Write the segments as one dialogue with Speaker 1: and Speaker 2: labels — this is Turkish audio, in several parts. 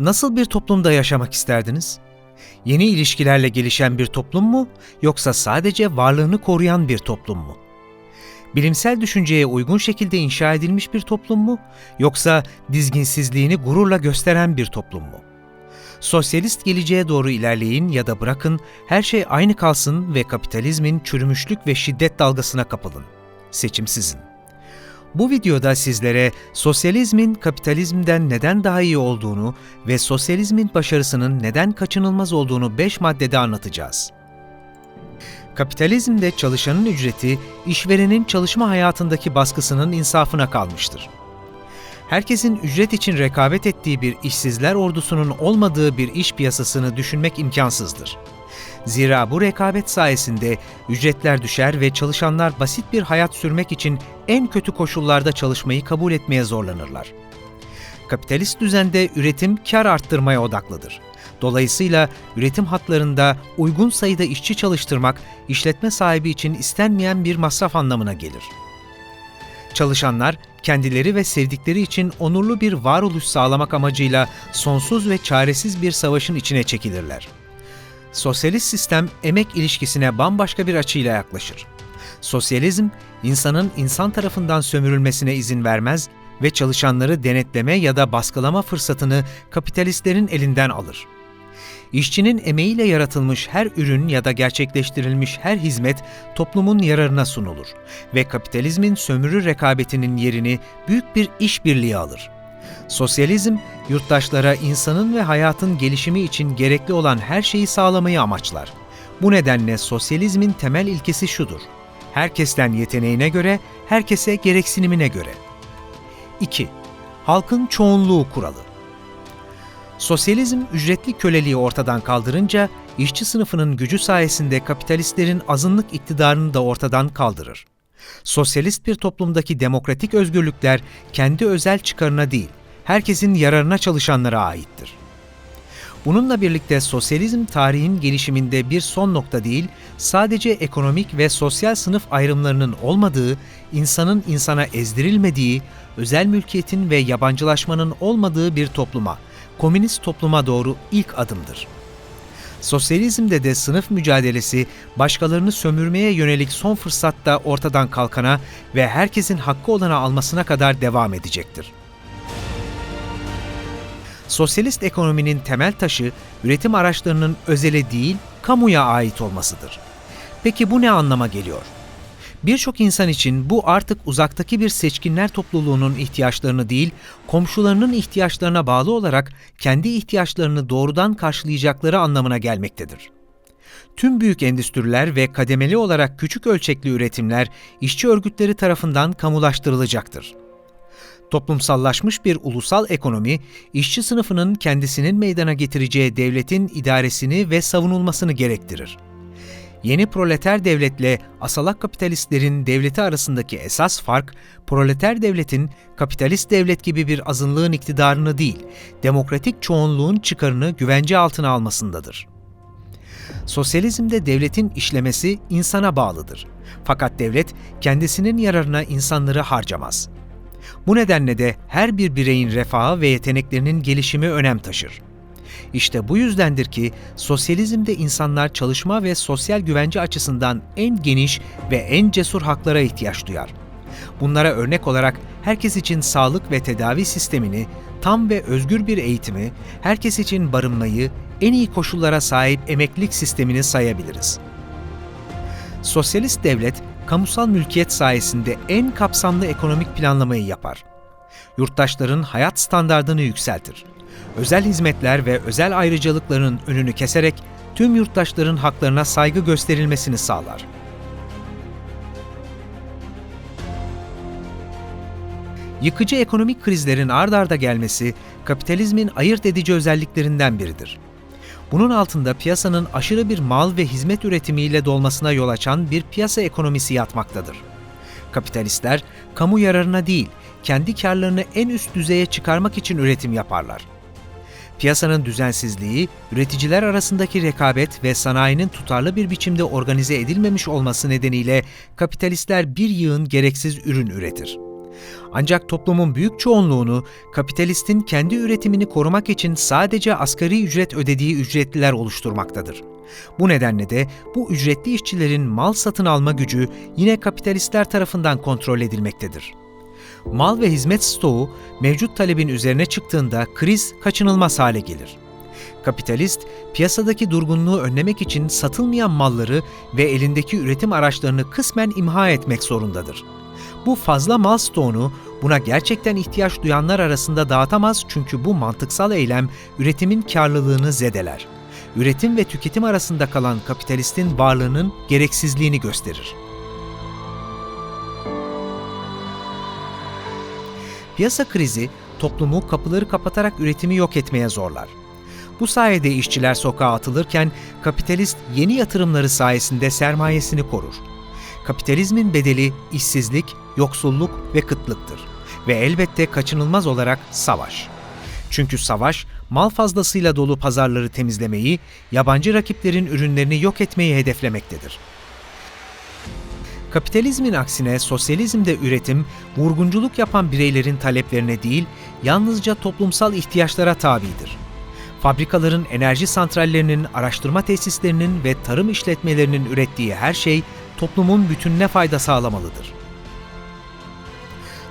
Speaker 1: Nasıl bir toplumda yaşamak isterdiniz? Yeni ilişkilerle gelişen bir toplum mu yoksa sadece varlığını koruyan bir toplum mu? Bilimsel düşünceye uygun şekilde inşa edilmiş bir toplum mu yoksa dizginsizliğini gururla gösteren bir toplum mu? Sosyalist geleceğe doğru ilerleyin ya da bırakın her şey aynı kalsın ve kapitalizmin çürümüşlük ve şiddet dalgasına kapılın. Seçim sizin. Bu videoda sizlere sosyalizmin kapitalizmden neden daha iyi olduğunu ve sosyalizmin başarısının neden kaçınılmaz olduğunu 5 maddede anlatacağız. Kapitalizmde çalışanın ücreti, işverenin çalışma hayatındaki baskısının insafına kalmıştır. Herkesin ücret için rekabet ettiği bir işsizler ordusunun olmadığı bir iş piyasasını düşünmek imkansızdır. Zira bu rekabet sayesinde ücretler düşer ve çalışanlar basit bir hayat sürmek için en kötü koşullarda çalışmayı kabul etmeye zorlanırlar. Kapitalist düzende üretim kar arttırmaya odaklıdır. Dolayısıyla üretim hatlarında uygun sayıda işçi çalıştırmak işletme sahibi için istenmeyen bir masraf anlamına gelir. Çalışanlar kendileri ve sevdikleri için onurlu bir varoluş sağlamak amacıyla sonsuz ve çaresiz bir savaşın içine çekilirler. Sosyalist sistem emek ilişkisine bambaşka bir açıyla yaklaşır. Sosyalizm, insanın insan tarafından sömürülmesine izin vermez ve çalışanları denetleme ya da baskılama fırsatını kapitalistlerin elinden alır. İşçinin emeğiyle yaratılmış her ürün ya da gerçekleştirilmiş her hizmet toplumun yararına sunulur ve kapitalizmin sömürü rekabetinin yerini büyük bir işbirliği alır. Sosyalizm, yurttaşlara insanın ve hayatın gelişimi için gerekli olan her şeyi sağlamayı amaçlar. Bu nedenle sosyalizmin temel ilkesi şudur. Herkesten yeteneğine göre, herkese gereksinimine göre. 2. Halkın çoğunluğu kuralı. Sosyalizm ücretli köleliği ortadan kaldırınca işçi sınıfının gücü sayesinde kapitalistlerin azınlık iktidarını da ortadan kaldırır. Sosyalist bir toplumdaki demokratik özgürlükler kendi özel çıkarına değil, herkesin yararına çalışanlara aittir. Bununla birlikte sosyalizm tarihin gelişiminde bir son nokta değil, sadece ekonomik ve sosyal sınıf ayrımlarının olmadığı, insanın insana ezdirilmediği, özel mülkiyetin ve yabancılaşmanın olmadığı bir topluma, komünist topluma doğru ilk adımdır. Sosyalizmde de sınıf mücadelesi başkalarını sömürmeye yönelik son fırsatta ortadan kalkana ve herkesin hakkı olana almasına kadar devam edecektir. Sosyalist ekonominin temel taşı üretim araçlarının özele değil, kamuya ait olmasıdır. Peki bu ne anlama geliyor? Birçok insan için bu artık uzaktaki bir seçkinler topluluğunun ihtiyaçlarını değil, komşularının ihtiyaçlarına bağlı olarak kendi ihtiyaçlarını doğrudan karşılayacakları anlamına gelmektedir. Tüm büyük endüstriler ve kademeli olarak küçük ölçekli üretimler işçi örgütleri tarafından kamulaştırılacaktır. Toplumsallaşmış bir ulusal ekonomi, işçi sınıfının kendisinin meydana getireceği devletin idaresini ve savunulmasını gerektirir. Yeni proleter devletle asalak kapitalistlerin devleti arasındaki esas fark, proleter devletin kapitalist devlet gibi bir azınlığın iktidarını değil, demokratik çoğunluğun çıkarını güvence altına almasındadır. Sosyalizmde devletin işlemesi insana bağlıdır. Fakat devlet kendisinin yararına insanları harcamaz. Bu nedenle de her bir bireyin refahı ve yeteneklerinin gelişimi önem taşır. İşte bu yüzdendir ki sosyalizmde insanlar çalışma ve sosyal güvence açısından en geniş ve en cesur haklara ihtiyaç duyar. Bunlara örnek olarak herkes için sağlık ve tedavi sistemini, tam ve özgür bir eğitimi, herkes için barınmayı, en iyi koşullara sahip emeklilik sistemini sayabiliriz. Sosyalist devlet, kamusal mülkiyet sayesinde en kapsamlı ekonomik planlamayı yapar. Yurttaşların hayat standardını yükseltir özel hizmetler ve özel ayrıcalıkların önünü keserek tüm yurttaşların haklarına saygı gösterilmesini sağlar. Yıkıcı ekonomik krizlerin ard arda gelmesi kapitalizmin ayırt edici özelliklerinden biridir. Bunun altında piyasanın aşırı bir mal ve hizmet üretimiyle dolmasına yol açan bir piyasa ekonomisi yatmaktadır. Kapitalistler kamu yararına değil, kendi karlarını en üst düzeye çıkarmak için üretim yaparlar. Piyasanın düzensizliği, üreticiler arasındaki rekabet ve sanayinin tutarlı bir biçimde organize edilmemiş olması nedeniyle kapitalistler bir yığın gereksiz ürün üretir. Ancak toplumun büyük çoğunluğunu kapitalistin kendi üretimini korumak için sadece asgari ücret ödediği ücretliler oluşturmaktadır. Bu nedenle de bu ücretli işçilerin mal satın alma gücü yine kapitalistler tarafından kontrol edilmektedir. Mal ve hizmet stoğu mevcut talebin üzerine çıktığında kriz kaçınılmaz hale gelir. Kapitalist, piyasadaki durgunluğu önlemek için satılmayan malları ve elindeki üretim araçlarını kısmen imha etmek zorundadır. Bu fazla mal stoğunu buna gerçekten ihtiyaç duyanlar arasında dağıtamaz çünkü bu mantıksal eylem üretimin karlılığını zedeler. Üretim ve tüketim arasında kalan kapitalistin varlığının gereksizliğini gösterir. Piyasa krizi toplumu kapıları kapatarak üretimi yok etmeye zorlar. Bu sayede işçiler sokağa atılırken kapitalist yeni yatırımları sayesinde sermayesini korur. Kapitalizmin bedeli işsizlik, yoksulluk ve kıtlıktır ve elbette kaçınılmaz olarak savaş. Çünkü savaş mal fazlasıyla dolu pazarları temizlemeyi, yabancı rakiplerin ürünlerini yok etmeyi hedeflemektedir. Kapitalizmin aksine sosyalizmde üretim, vurgunculuk yapan bireylerin taleplerine değil, yalnızca toplumsal ihtiyaçlara tabidir. Fabrikaların, enerji santrallerinin, araştırma tesislerinin ve tarım işletmelerinin ürettiği her şey toplumun bütününe fayda sağlamalıdır.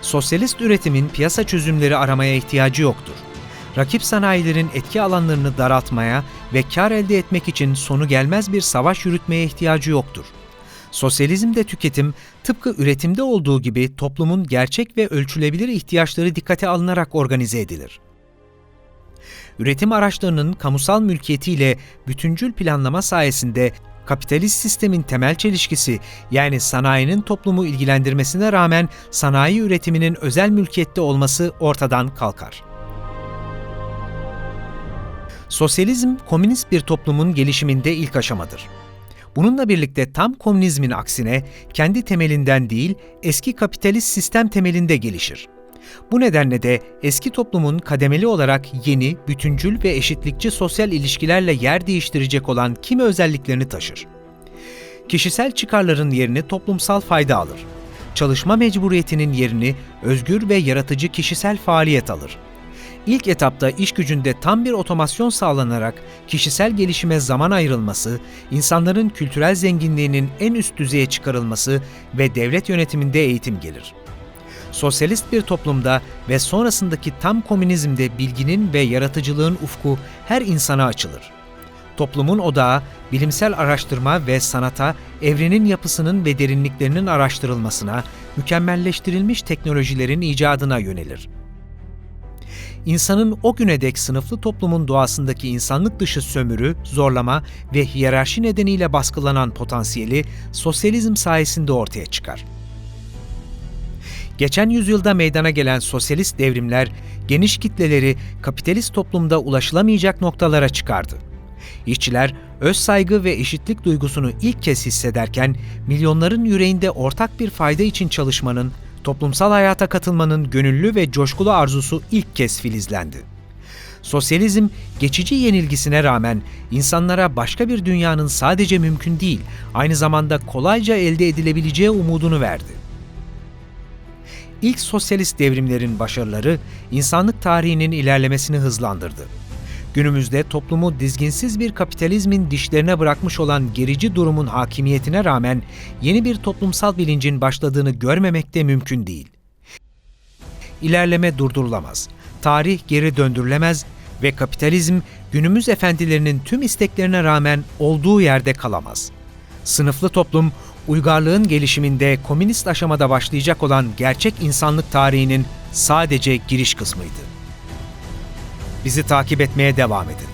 Speaker 1: Sosyalist üretimin piyasa çözümleri aramaya ihtiyacı yoktur. Rakip sanayilerin etki alanlarını daraltmaya ve kar elde etmek için sonu gelmez bir savaş yürütmeye ihtiyacı yoktur. Sosyalizmde tüketim, tıpkı üretimde olduğu gibi toplumun gerçek ve ölçülebilir ihtiyaçları dikkate alınarak organize edilir. Üretim araçlarının kamusal mülkiyetiyle bütüncül planlama sayesinde kapitalist sistemin temel çelişkisi yani sanayinin toplumu ilgilendirmesine rağmen sanayi üretiminin özel mülkiyette olması ortadan kalkar. Sosyalizm, komünist bir toplumun gelişiminde ilk aşamadır. Bununla birlikte tam komünizmin aksine kendi temelinden değil, eski kapitalist sistem temelinde gelişir. Bu nedenle de eski toplumun kademeli olarak yeni, bütüncül ve eşitlikçi sosyal ilişkilerle yer değiştirecek olan kimi özelliklerini taşır. Kişisel çıkarların yerini toplumsal fayda alır. Çalışma mecburiyetinin yerini özgür ve yaratıcı kişisel faaliyet alır. İlk etapta iş gücünde tam bir otomasyon sağlanarak kişisel gelişime zaman ayrılması, insanların kültürel zenginliğinin en üst düzeye çıkarılması ve devlet yönetiminde eğitim gelir. Sosyalist bir toplumda ve sonrasındaki tam komünizmde bilginin ve yaratıcılığın ufku her insana açılır. Toplumun odağı, bilimsel araştırma ve sanata, evrenin yapısının ve derinliklerinin araştırılmasına, mükemmelleştirilmiş teknolojilerin icadına yönelir insanın o güne dek sınıflı toplumun doğasındaki insanlık dışı sömürü, zorlama ve hiyerarşi nedeniyle baskılanan potansiyeli sosyalizm sayesinde ortaya çıkar. Geçen yüzyılda meydana gelen sosyalist devrimler geniş kitleleri kapitalist toplumda ulaşılamayacak noktalara çıkardı. İşçiler öz saygı ve eşitlik duygusunu ilk kez hissederken milyonların yüreğinde ortak bir fayda için çalışmanın toplumsal hayata katılmanın gönüllü ve coşkulu arzusu ilk kez filizlendi. Sosyalizm geçici yenilgisine rağmen insanlara başka bir dünyanın sadece mümkün değil, aynı zamanda kolayca elde edilebileceği umudunu verdi. İlk sosyalist devrimlerin başarıları insanlık tarihinin ilerlemesini hızlandırdı günümüzde toplumu dizginsiz bir kapitalizmin dişlerine bırakmış olan gerici durumun hakimiyetine rağmen yeni bir toplumsal bilincin başladığını görmemek de mümkün değil. İlerleme durdurulamaz, tarih geri döndürülemez ve kapitalizm günümüz efendilerinin tüm isteklerine rağmen olduğu yerde kalamaz. Sınıflı toplum, uygarlığın gelişiminde komünist aşamada başlayacak olan gerçek insanlık tarihinin sadece giriş kısmıydı. Bizi takip etmeye devam edin.